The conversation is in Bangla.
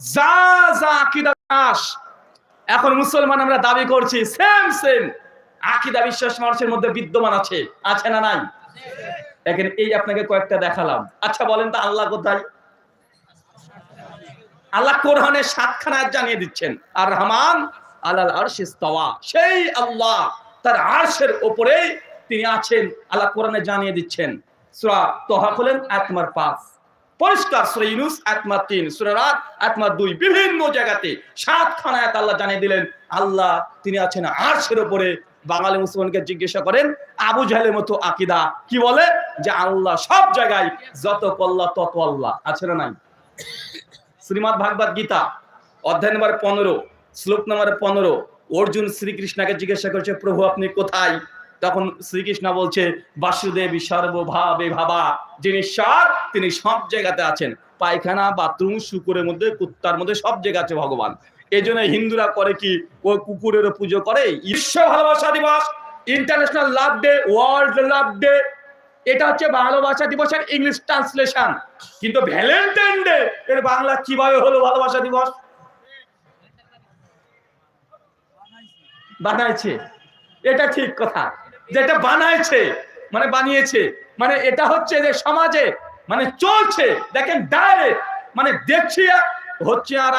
যা যা আকিদা বিশ্বাস এখন মুসলমান আমরা দাবি করছি সেম সেম আকিদা বিশ্বাস মানুষের মধ্যে বিদ্যমান আছে আছে না নাই? এখানে এই আপনাকে কয়েকটা দেখালাম। আচ্ছা বলেন তো আল্লাহ কোথায়? আল্লাহ কোরআনে সাতখানা জানিয়ে দিচ্ছেন। আর রহমান আল্লাহ সেই আল্লাহ তার আরশের উপরে তিনি আছেন। আল্লাহ কোরআনে জানিয়ে দিচ্ছেন। সূরা তোহা খোলেন পরিষ্কার সূরা ইউনুস আত্মার তিন সূরা রাত আত্মার দুই বিভিন্ন জায়গাতে সাতখানা আয়াত আল্লাহ জানিয়ে দিলেন, আল্লাহ তিনি আছেন আরশের উপরে। বাঙালি মুসলমানকে জিজ্ঞাসা করেন, আবু জাহেলের মতো আকিদা কি বলে? যে আল্লাহ সব জায়গায় যত কল্লা, তত আল্লাহ। আছে না নাই? শ্রীমদ ভাগবত গীতা, অধ্যায় নম্বর পনেরো, শ্লোক নম্বর পনেরো, অর্জুন শ্রীকৃষ্ণকে জিজ্ঞাসা করছে, প্রভু, আপনি কোথায়? তখন শ্রীকৃষ্ণ বলছে, বাসুদেবী সর্বভাবে ভাবা। যিনি ঈশ্বর তিনি সব জায়গাতে আছেন। পায়খানা, বাথরুম, শুকুরের মধ্যে, কুত্তার মধ্যে সব জায়গা আছে ভগবান। এই জন্য হিন্দুরা করে কি, ওই কুকুরের পুজো করে? বিশ্ব ভালোবাসা দিবস international love day world love day এটা হচ্ছে ভালোবাসা দিবসের ইংলিশ ট্রান্সলেশন কিন্তু ভ্যালেন্টাইন ডে এর বাংলা কীভাবে হলো ভালোবাসা দিবস? বানাইছে। এটা ঠিক কথা। যেটা বানাইছে মানে বানিয়েছে মানে এটা হচ্ছে যে সমাজে মানে চলছে দেখেন ডাইরেক্ট মানে দেখছি হচ্ছে আর।